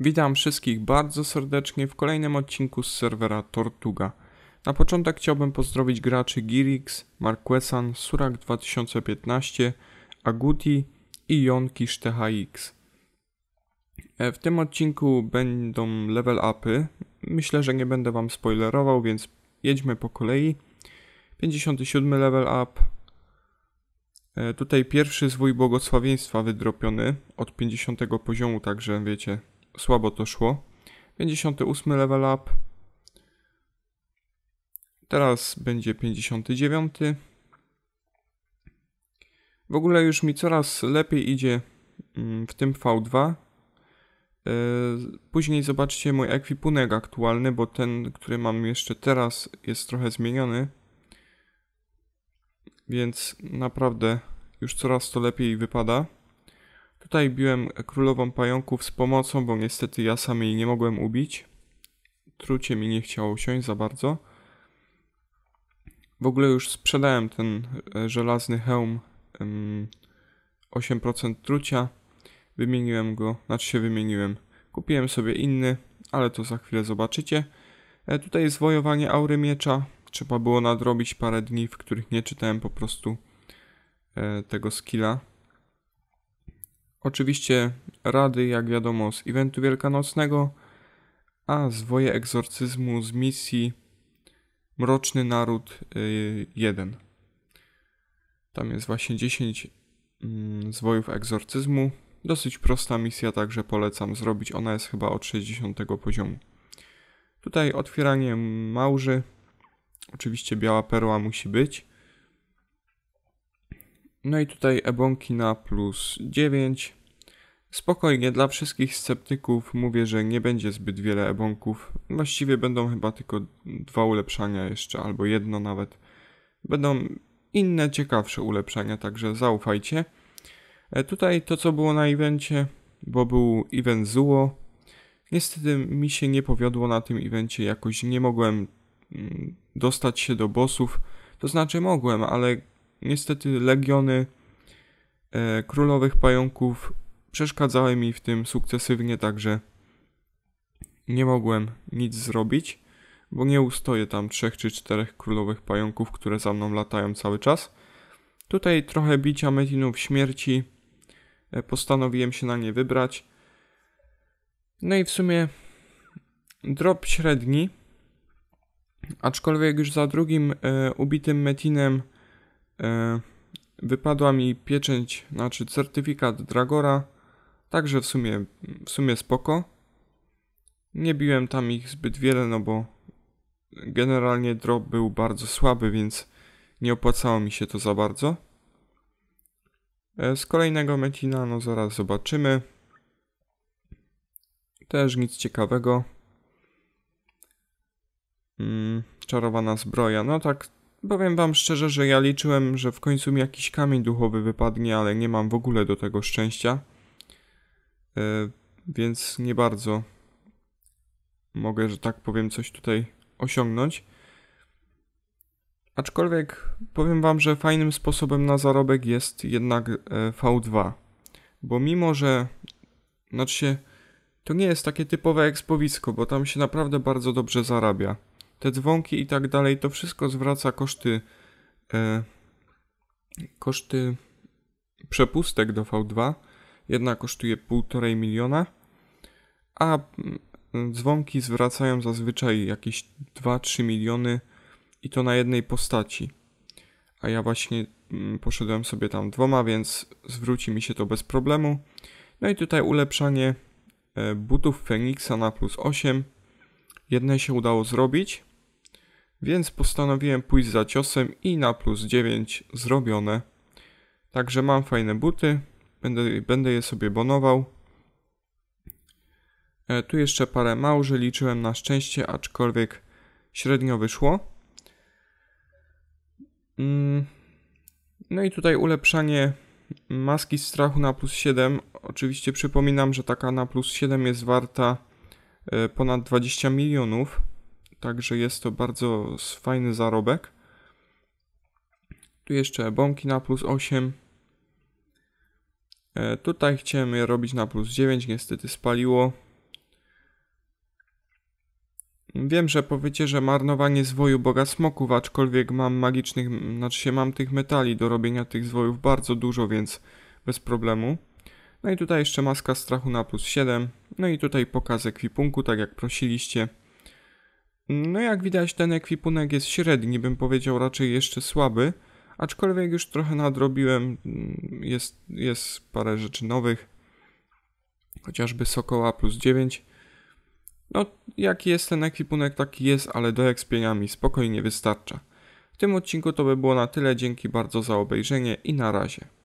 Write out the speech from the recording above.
Witam wszystkich bardzo serdecznie w kolejnym odcinku z serwera Tortuga. Na początek chciałbym pozdrowić graczy Girix, Marquesan, Surak 2015, Aguti i Jonki THX. E, W tym odcinku będą level upy. Myślę, że nie będę wam spoilerował, więc jedźmy po kolei. 57 level up. E, Tutaj pierwszy zwój błogosławieństwa wydropiony od 50 poziomu, także wiecie, słabo to szło. 58 level up. Teraz będzie 59. W ogóle już mi coraz lepiej idzie mm, w tym V2. Yy, Później zobaczcie mój ekwipunek aktualny, bo ten, który mam jeszcze teraz, jest trochę zmieniony. Więc naprawdę już coraz to lepiej wypada. Tutaj biłem królową pająków z pomocą, bo niestety ja sam jej nie mogłem ubić. Trucie mi nie chciało usiąść za bardzo. W ogóle już sprzedałem ten e, żelazny hełm em, 8% trucia. Wymieniłem go, znaczy się wymieniłem. Kupiłem sobie inny, ale to za chwilę zobaczycie. E, Tutaj jest wojowanie aury miecza. Trzeba było nadrobić parę dni, w których nie czytałem po prostu e, tego skilla. Oczywiście rady, jak wiadomo, z eventu wielkanocnego, a zwoje egzorcyzmu z misji Mroczny Naród y, 1. Tam jest właśnie 10 mm, zwojów egzorcyzmu. Dosyć prosta misja, także polecam zrobić. Ona jest chyba od 60 poziomu. Tutaj otwieranie małży. Oczywiście biała perła musi być. No i tutaj ebonki na plus 9. Spokojnie, dla wszystkich sceptyków mówię, że nie będzie zbyt wiele ebonków. Właściwie będą chyba tylko dwa ulepszania jeszcze, albo jedno nawet. Będą inne, ciekawsze ulepszania, także zaufajcie. E, Tutaj to, co było na evencie, bo był event Zuo. Niestety mi się nie powiodło na tym evencie, jakoś nie mogłem mm, dostać się do bossów. To znaczy mogłem, ale niestety legiony e, królowych pająków przeszkadzały mi w tym sukcesywnie, także nie mogłem nic zrobić, bo nie ustoję tam trzech czy czterech królowych pająków, które za mną latają cały czas. Tutaj trochę bicia metinów śmierci. E, Postanowiłem się na nie wybrać. No i w sumie drop średni. Aczkolwiek już za drugim e, ubitym metinem wypadła mi pieczęć, znaczy certyfikat Dragora. Także w sumie, w sumie spoko. Nie biłem tam ich zbyt wiele, no bo generalnie drop był bardzo słaby, więc nie opłacało mi się to za bardzo. E, Z kolejnego metina, no zaraz zobaczymy. Też nic ciekawego. Mm, czarowana zbroja. No tak, powiem wam szczerze, że ja liczyłem, że w końcu mi jakiś kamień duchowy wypadnie, ale nie mam w ogóle do tego szczęścia. E, więc nie bardzo mogę, że tak powiem, coś tutaj osiągnąć. Aczkolwiek powiem wam, że fajnym sposobem na zarobek jest jednak e, V2. Bo mimo, że znaczy się, to nie jest takie typowe ekspowisko, bo tam się naprawdę bardzo dobrze zarabia. Te dzwonki i tak dalej, to wszystko zwraca koszty e, koszty przepustek do V2. Jedna kosztuje 1,5 miliona, a mm, dzwonki zwracają zazwyczaj jakieś 2-3 miliony i to na jednej postaci. A ja właśnie mm, poszedłem sobie tam dwoma, więc zwróci mi się to bez problemu. No i tutaj ulepszanie e, butów Feniksa na plus 8. Jedne się udało zrobić, więc postanowiłem pójść za ciosem i na plus 9 zrobione. Także mam fajne buty, będę, będę je sobie bonował. E, tu jeszcze parę małży liczyłem na szczęście, aczkolwiek średnio wyszło. Mm, No i tutaj ulepszanie maski strachu na plus 7. Oczywiście przypominam, że taka na plus 7 jest warta ponad 20 milionów. Także jest to bardzo fajny zarobek. Tu jeszcze bąki na plus 8. E, Tutaj chciałem je robić na plus 9, niestety spaliło. Wiem, że powiecie, że marnowanie zwoju boga smoków, aczkolwiek mam magicznych, znaczy się mam tych metali do robienia tych zwojów bardzo dużo, więc bez problemu. No i tutaj jeszcze maska strachu na plus 7. No i tutaj pokaz ekwipunku, tak jak prosiliście. No jak widać ten ekwipunek jest średni, bym powiedział raczej jeszcze słaby. Aczkolwiek już trochę nadrobiłem, jest, jest parę rzeczy nowych. Chociażby Sokoła plus 9. No, jaki jest ten ekwipunek, taki jest, ale do ekspienia mi spokojnie wystarcza. W tym odcinku to by było na tyle, dzięki bardzo za obejrzenie i na razie.